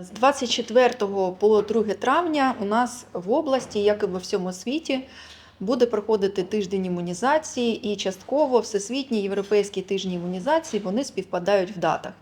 З 24 по 2 травня у нас в області, як і во всьому світі, буде проходити тиждень імунізації, і частково всесвітні європейські тижні імунізації вони співпадають в датах.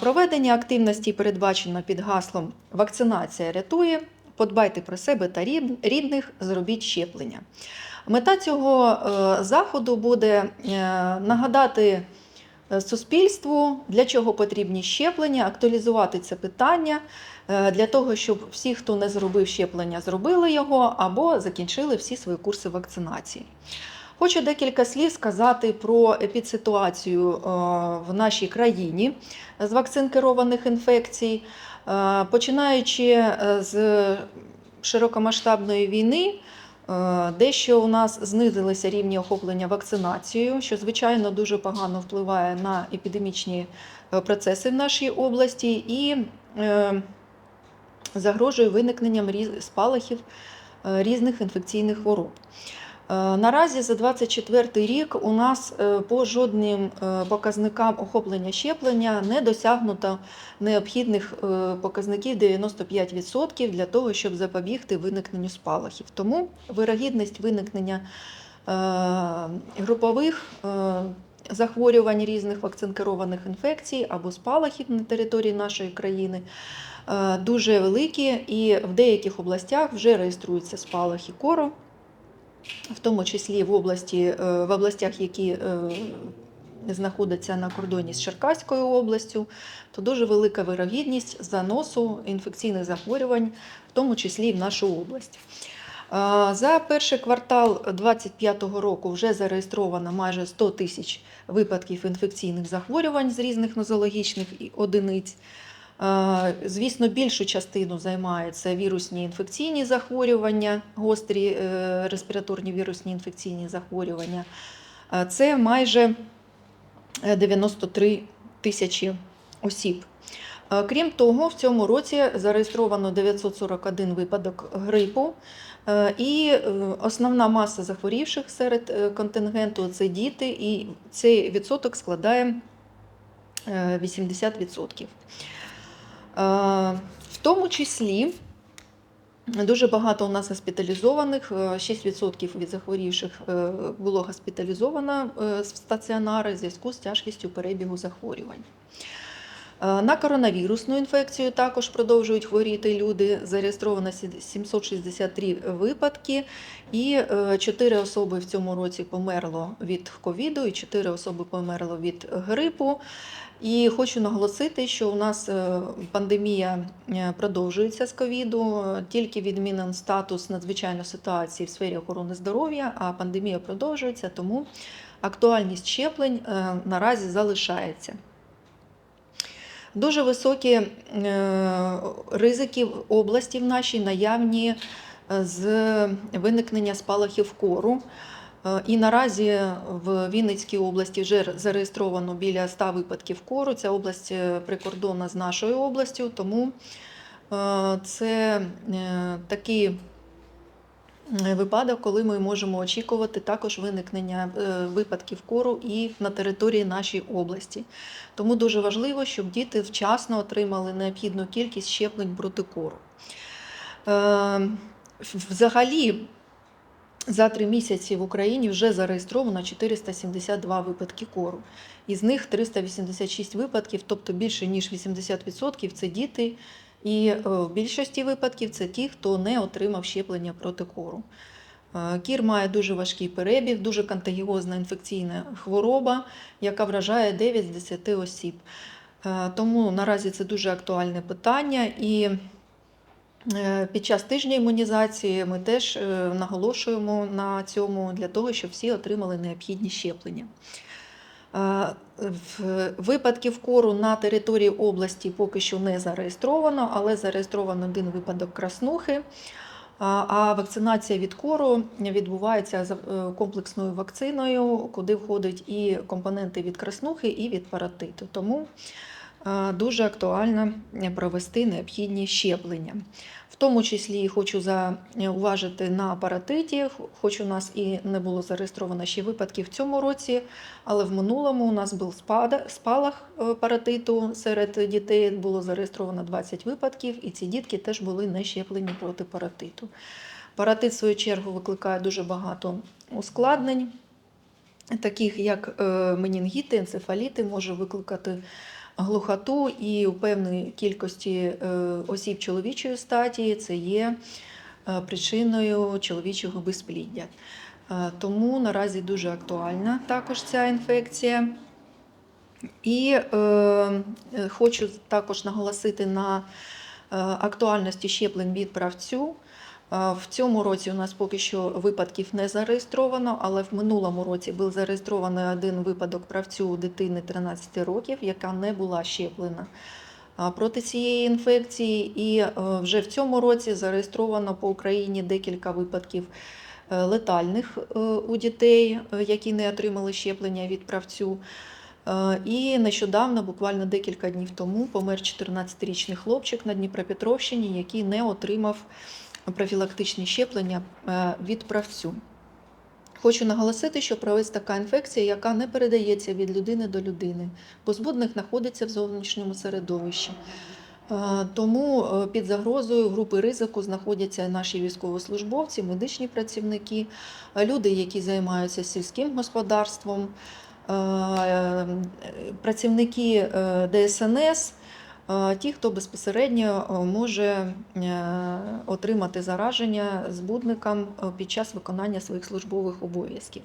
Проведення активності передбачено під гаслом Вакцинація рятує. Подбайте про себе та рідних, зробіть щеплення. Мета цього е, заходу буде е, нагадати суспільству, для чого потрібні щеплення, актуалізувати це питання е, для того, щоб всі, хто не зробив щеплення, зробили його або закінчили всі свої курси вакцинації. Хочу декілька слів сказати про епідситуацію е, в нашій країні з вакцин керованих інфекцій. Е, Починаючи е, з широкомасштабної війни, е, дещо у нас знизилися рівні охоплення вакцинацією, що звичайно дуже погано впливає на епідемічні е, процеси в нашій області і е, загрожує виникненням спалахів е, різних інфекційних хвороб. Е, Наразі за 24 рік у нас е, по жодним е, показникам охоплення щеплення не досягнуто необхідних показників 95% для того, щоб запобігти виникненню спалахів. Тому вирогідність виникнення групових захворювань різних вакцинкерованих інфекцій або спалахів на території нашої країни дуже великі, і в деяких областях вже реєструються спалахи кору в тому числі в області, е, в областях, які е, знаходяться на кордоні з Черкаською областю, то дуже велика вирогідність заносу інфекційних захворювань, в тому числі і в нашу область. За перший квартал 2025 року вже зареєстровано майже 100 тисяч випадків інфекційних захворювань з різних нозологічних одиниць. Е, Звісно, більшу частину займає це вірусні інфекційні захворювання, гострі е, респіраторні вірусні інфекційні захворювання. Е, Це майже е, 93 тисячі осіб. Е, Крім того, в цьому році зареєстровано 941 випадок грипу, е, і е, основна маса захворівших серед е, контингенту це діти, і цей відсоток складає е, 80%. Е, В тому числі дуже багато у нас госпіталізованих, е, 6% від захворівших е, було госпіталізовано е, з стаціонари в зв'язку з тяжкістю перебігу захворювань. Е, На коронавірусну інфекцію також продовжують хворіти люди. Зареєстровано 763 випадки, і 4 особи в цьому році померло від ковіду, і 4 особи померло від грипу. І хочу наголосити, що у нас е, пандемія е, продовжується з ковіду, тільки відмінен статус надзвичайної ситуації в сфері охорони здоров'я, а пандемія продовжується, тому актуальність щеплень е, наразі залишається. Дуже високі ризики області в нашій наявні з виникнення спалахів кору. Е, І наразі в Вінницькій області вже зареєстровано біля 100 випадків кору. Ця область е, прикордонна з нашою областю, тому е, це такий випадок, коли ми можемо очікувати також виникнення випадків кору і на території нашої області. Тому дуже важливо, щоб діти вчасно отримали необхідну кількість щеплень проти кору. Взагалі, за три місяці в Україні вже зареєстровано 472 випадки кору. Із них 386 випадків, тобто більше ніж 80% це діти. І е, в більшості випадків це ті, хто не отримав щеплення проти кору. Е, Кір має дуже важкий перебіг, дуже контагіозна інфекційна хвороба, яка вражає 9 з 10 осіб. Е, Тому наразі це дуже актуальне питання. І Під час тижня імунізації ми теж е, наголошуємо на цьому для того, щоб всі отримали необхідні щеплення. Е, Випадків кору на території області поки що не зареєстровано, але зареєстровано один випадок краснухи. А вакцинація від кору відбувається за е, комплексною вакциною, куди входять і компоненти від краснухи, і від паратиту. Тому е, дуже актуально провести необхідні щеплення. В тому числі хочу зауважити на паратиті, хоч у нас і не було зареєстровано ще випадків в цьому році, але в минулому у нас був спалах е, паратиту серед дітей. Було зареєстровано 20 випадків, і ці дітки теж були не щеплені проти паратиту. Паратит, в свою чергу, викликає дуже багато ускладнень, таких як е, менінгіти, енцефаліти, може викликати глухоту, і у певної кількості е, осіб чоловічої статі це є е, причиною чоловічого безпліддя. Е, Тому наразі дуже актуальна також ця інфекція. І е, хочу також наголосити на актуальності щеплень від правцю. В цьому році у нас поки що випадків не зареєстровано, але в минулому році був зареєстрований один випадок правцю дитини 13 років, яка не була щеплена проти цієї інфекції. І е, вже в цьому році зареєстровано по Україні декілька випадків е, летальних е, у дітей, які не отримали щеплення від правцю. І нещодавно, буквально декілька днів тому, помер 14-річний хлопчик на Дніпропетровщині, який не отримав профілактичні щеплення е, від правцю. Хочу наголосити, що правець така інфекція, яка не передається від людини до людини, бо збудник знаходиться в зовнішньому середовищі. Е, Тому е, під загрозою групи ризику знаходяться наші військовослужбовці, медичні працівники, люди, які займаються сільським господарством, працівники ДСНС, ті, хто безпосередньо е, може е, отримати зараження збудником е, під час виконання своїх службових обов'язків.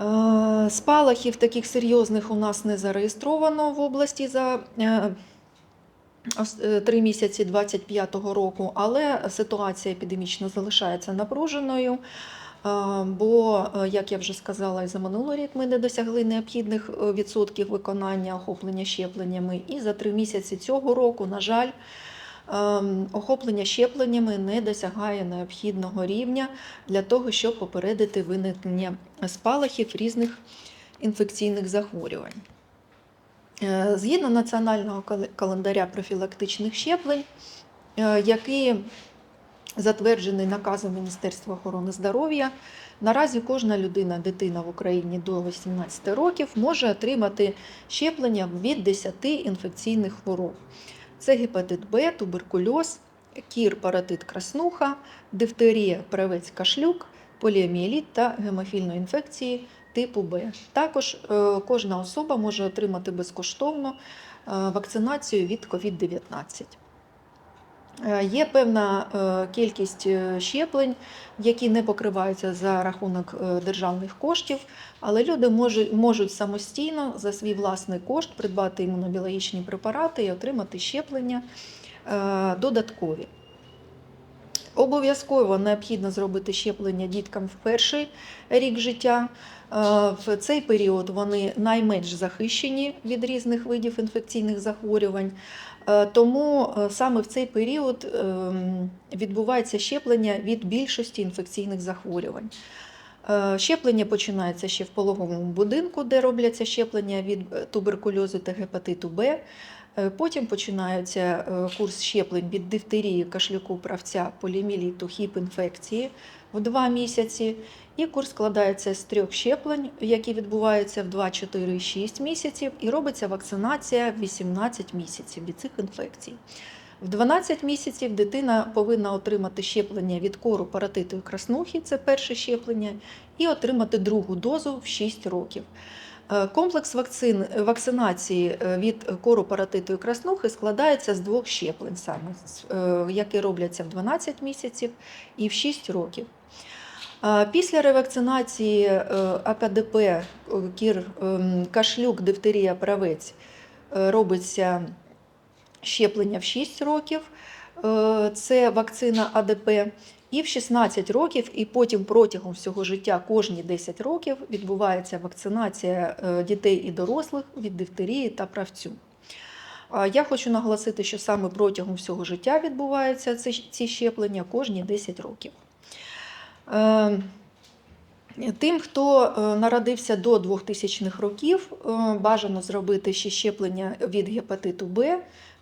Е, Спалахів таких серйозних у нас не зареєстровано в області за е, е, три місяці 2025 року, але ситуація епідемічна залишається напруженою. Бо, е, як я вже сказала, і за минулий рік ми не досягли необхідних е, відсотків виконання охоплення щепленнями. І за три місяці цього року, на жаль, ем, охоплення щепленнями не досягає необхідного рівня для того, щоб попередити виникнення спалахів різних інфекційних захворювань. Е, Згідно національного календаря профілактичних щеплень, який затверджений наказом Міністерства охорони здоров'я, наразі кожна людина, дитина в Україні до 18 років може отримати щеплення від 10 інфекційних хвороб. Це гепатит Б, туберкульоз, кір, паратит краснуха, дифтерія, правець кашлюк, поліомієліт та гемофільної інфекції типу Б. Також е, кожна особа може отримати безкоштовно е, вакцинацію від COVID-19. Е, Є певна е, кількість е, щеплень, які не покриваються за рахунок державних коштів, але люди можуть, самостійно за свій власний кошт придбати імунобіологічні препарати і отримати щеплення додаткові. Обов'язково необхідно зробити щеплення діткам в перший рік життя. Е, В цей період вони найменш захищені від різних видів інфекційних захворювань. Е, Тому е, саме в цей період ем, відбувається щеплення від більшості інфекційних захворювань. Щеплення починається ще в пологовому будинку, де робляться щеплення від туберкульозу та гепатиту Б. Е, Потім починається е, курс щеплень від дифтерії, кашлюку, правця, поліоміеліту, хіп-інфекції в 2 місяці. І курс складається з трьох щеплень, які відбуваються в 2, 4 і 6 місяців, і робиться вакцинація в 18 місяців від цих інфекцій. В 12 місяців дитина повинна отримати щеплення від кору, паратиту і краснухи, це перше щеплення, і отримати другу дозу в 6 років. Е, Комплекс вакцин, вакцинації е, від кору, паратиту і краснухи складається з двох щеплень, саме, е, які робляться в 12 місяців і в 6 років. Е, Після ревакцинації е, АКДП, е, кір, ем, кашлюк, дифтерія, правець е, робиться щеплення в 6 років. Е, Це вакцина АДП. І в 16 років, і потім протягом всього життя, кожні 10 років, відбувається вакцинація е, дітей і дорослих від дифтерії та правцю. Я хочу наголосити, що саме протягом всього життя відбуваються ці, щеплення кожні 10 років. Е, Тим, хто е, народився до 2000-х років, бажано зробити ще щеплення від гепатиту Б,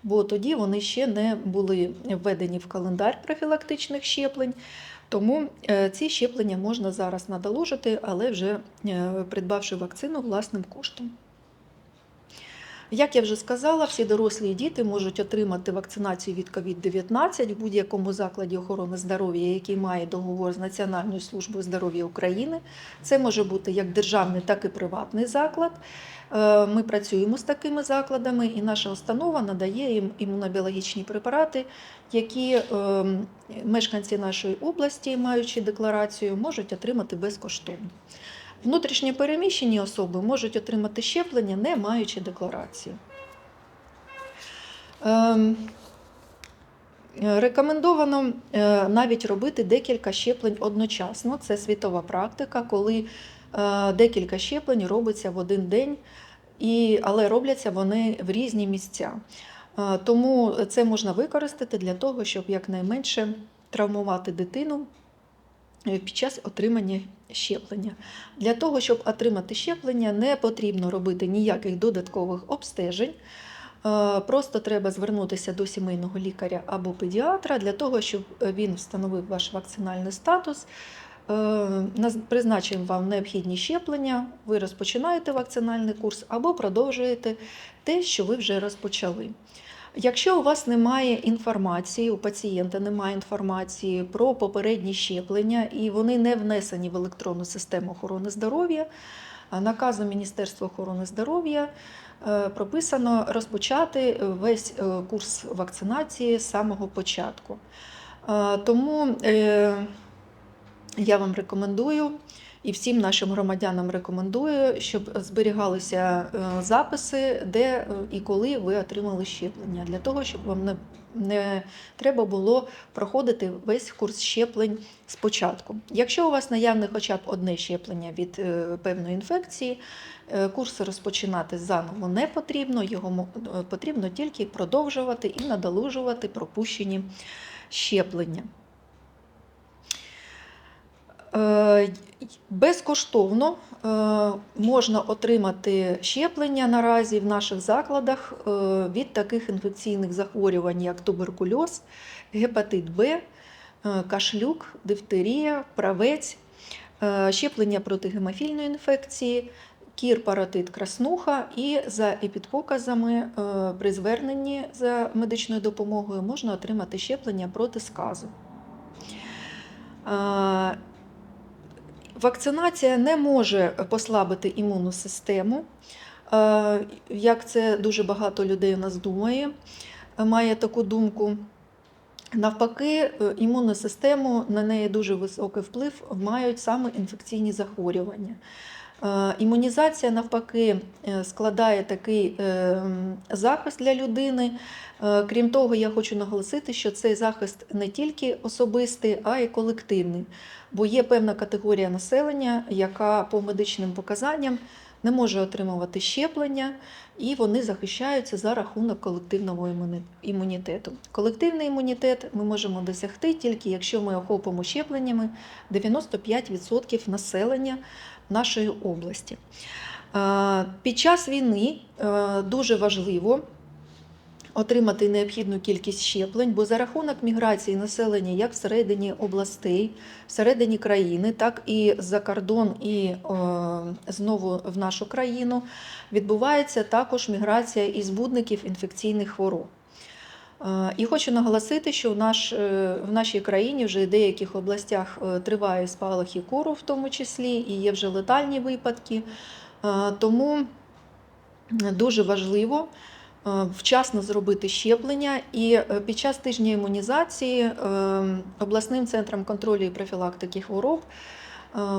бо тоді вони ще не були введені в календар профілактичних щеплень. Тому е, ці щеплення можна зараз надолужити, але вже е, придбавши вакцину власним коштом. Як я вже сказала, всі дорослі і діти можуть отримати вакцинацію від COVID-19 в будь-якому закладі охорони здоров'я, який має договор з Національною службою здоров'я України. Це може бути як державний, так і приватний заклад. Е, Ми працюємо з такими закладами, і наша установа надає їм імунобіологічні препарати, які е, мешканці нашої області, маючи декларацію, можуть отримати безкоштовно. Внутрішньо переміщені особи можуть отримати щеплення, не маючи декларації. Ем, Рекомендовано е, навіть робити декілька щеплень одночасно. Це світова практика, коли е, декілька щеплень робиться в один день, але робляться вони в різні місця. Е, Тому це можна використати для того, щоб якнайменше травмувати дитину під час отримання щеплення. Для того, щоб отримати щеплення, не потрібно робити ніяких додаткових обстежень. Е, Просто треба звернутися до сімейного лікаря або педіатра для того, щоб він встановив ваш вакцинальний статус, е, призначив вам необхідні щеплення, ви розпочинаєте вакцинальний курс або продовжуєте те, що ви вже розпочали. Якщо у вас немає інформації, у пацієнта немає інформації про попередні щеплення і вони не внесені в електронну систему охорони здоров'я, наказом Міністерства охорони здоров'я е, прописано розпочати весь е, курс вакцинації з самого початку. Е, Тому я вам рекомендую і всім нашим громадянам рекомендую, щоб зберігалися е, записи, де е, і коли ви отримали щеплення, для того, щоб вам не, не треба було проходити весь курс щеплень спочатку. Якщо у вас наявне хоча б одне щеплення від е, певної інфекції, курс розпочинати заново не потрібно, його потрібно тільки продовжувати і надолужувати пропущені щеплення. Е, Безкоштовно е, можна отримати щеплення наразі в наших закладах е, від таких інфекційних захворювань, як туберкульоз, гепатит Б, кашлюк, дифтерія, правець, щеплення проти гемофільної інфекції, кір, паротит, краснуха і за епідпоказами при зверненні за медичною допомогою можна отримати щеплення проти сказу. Вакцинація не може послабити імунну систему, е, як це дуже багато людей у нас думає, має таку думку. Навпаки, е, імунну систему на неї дуже високий вплив мають саме інфекційні захворювання. Е, Імунізація, навпаки, е, складає такий е, захист для людини. Крім того, я хочу наголосити, що цей захист не тільки особистий, а й колективний. Бо є певна категорія населення, яка по медичним показанням не може отримувати щеплення, і вони захищаються за рахунок колективного імунітету. Колективний імунітет ми можемо досягти тільки якщо ми охопимо щепленнями 95% населення нашої області. Е, Під час війни е, дуже важливо отримати необхідну кількість щеплень, бо за рахунок міграції населення як всередині областей, всередині країни, так і за кордон, і е, знову в нашу країну відбувається також міграція із збудників інфекційних хвороб. І хочу наголосити, що в, наш, е, в нашій країні вже в деяких областях е, триває спалахи кору, в тому числі, і є вже летальні випадки. Е, Тому дуже важливо вчасно зробити щеплення. І під час тижня імунізації обласним центром контролю і профілактики хвороб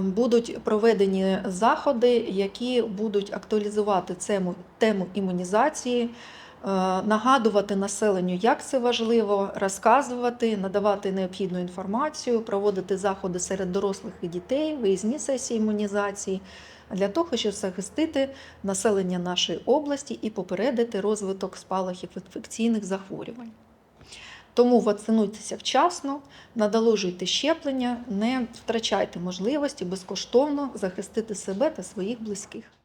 будуть проведені заходи, які будуть актуалізувати тему імунізації. Е, Нагадувати населенню, як це важливо, розказувати, надавати необхідну інформацію, проводити заходи серед дорослих і дітей, виїзні сесії імунізації для того, щоб захистити населення нашої області і попередити розвиток спалахів інфекційних захворювань. Тому вакцинуйтеся вчасно, надолужуйте щеплення, не втрачайте можливості безкоштовно захистити себе та своїх близьких.